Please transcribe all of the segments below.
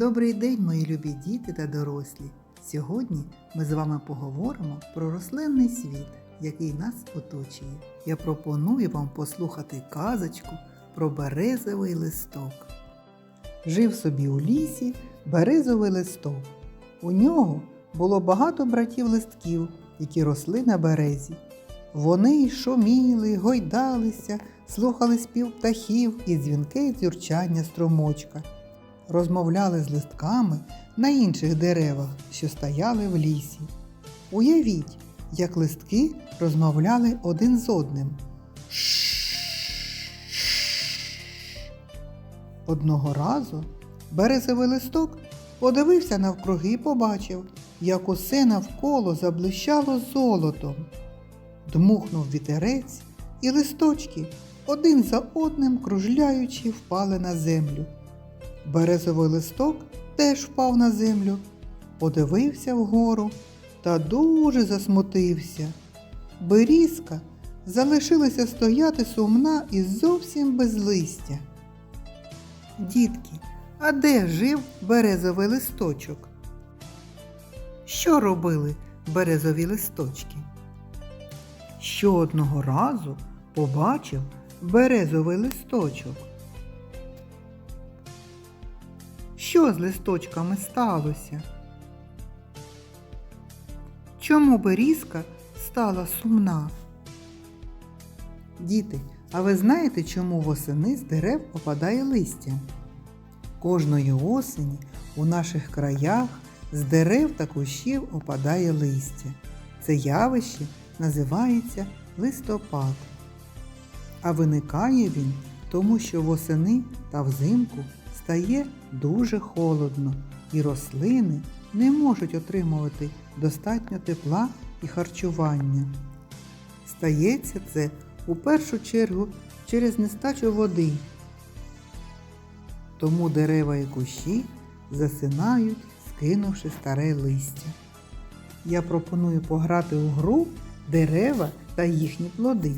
Добрий день, мої любі діти та дорослі! Сьогодні ми з вами поговоримо про рослинний світ, який нас оточує. Я пропоную вам послухати казочку про березовий листок. Жив собі у лісі березовий листок. У нього було багато братів листків, які росли на березі. Вони шуміли, гойдалися, слухали спів птахів і дзвінке дзюрчання струмочка розмовляли з листками на інших деревах, що стояли в лісі. Уявіть, як листки розмовляли один з одним. Одного разу березовий листок подивився навкруги і побачив, як усе навколо заблищало золотом. Дмухнув вітерець, і листочки один за одним кружляючи впали на землю. Березовий листок теж впав на землю, подивився вгору та дуже засмутився. Берізка залишилася стояти сумна і зовсім без листя. Дітки, а де жив березовий листочок? Що робили березові листочки? Що одного разу побачив березовий листочок. Що з листочками сталося? Чому берізка стала сумна? Діти, а ви знаєте, чому восени з дерев опадає листя? Кожної осені у наших краях з дерев та кущів опадає листя. Це явище називається листопад. А виникає він тому, що восени та взимку стає дуже холодно, і рослини не можуть отримувати достатньо тепла і харчування. Стається це у першу чергу через нестачу води. Тому дерева і кущі засинають, скинувши старе листя. Я пропоную пограти у гру дерева та їхні плоди.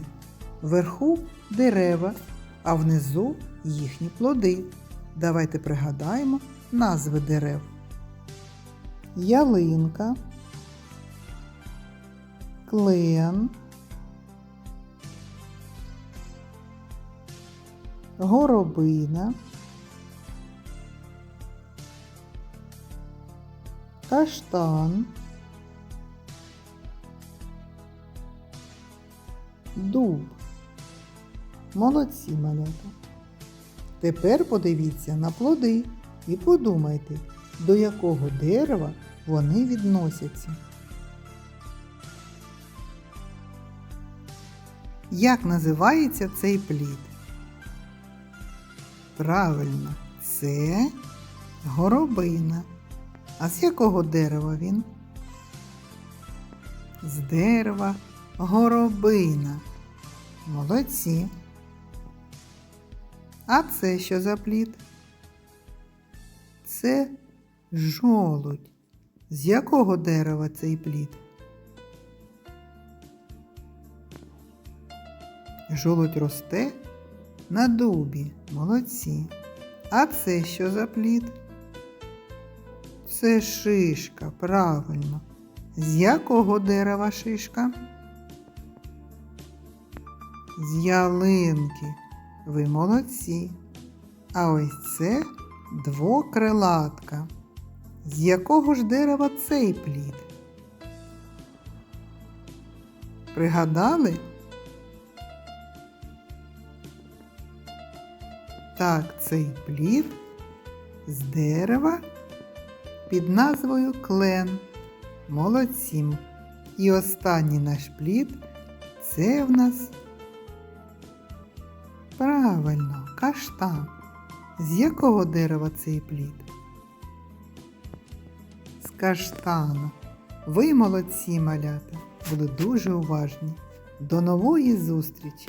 Вверху дерева, а внизу їхні плоди. Давайте пригадаємо назви дерев. Ялинка, клен, горобина, каштан, дуб. Молодці малята. Тепер подивіться на плоди і подумайте, до якого дерева вони відносяться. Як називається цей плід? Правильно, це горобина. А з якого дерева він? З дерева горобина. Молодці. А це що за плід? Це жолудь. З якого дерева цей плід? Жолудь росте на дубі. Молодці. А це що за плід? Це шишка, правильно. З якого дерева шишка? З ялинки. Ви молодці. А ось це двокрилатка. З якого ж дерева цей плід? Пригадали? Так, цей плід з дерева під назвою клен. Молодці. І останній наш плід це в нас Правильно, каштан. З якого дерева цей плід? З каштану. Ви молодці малята, були дуже уважні. До нової зустрічі!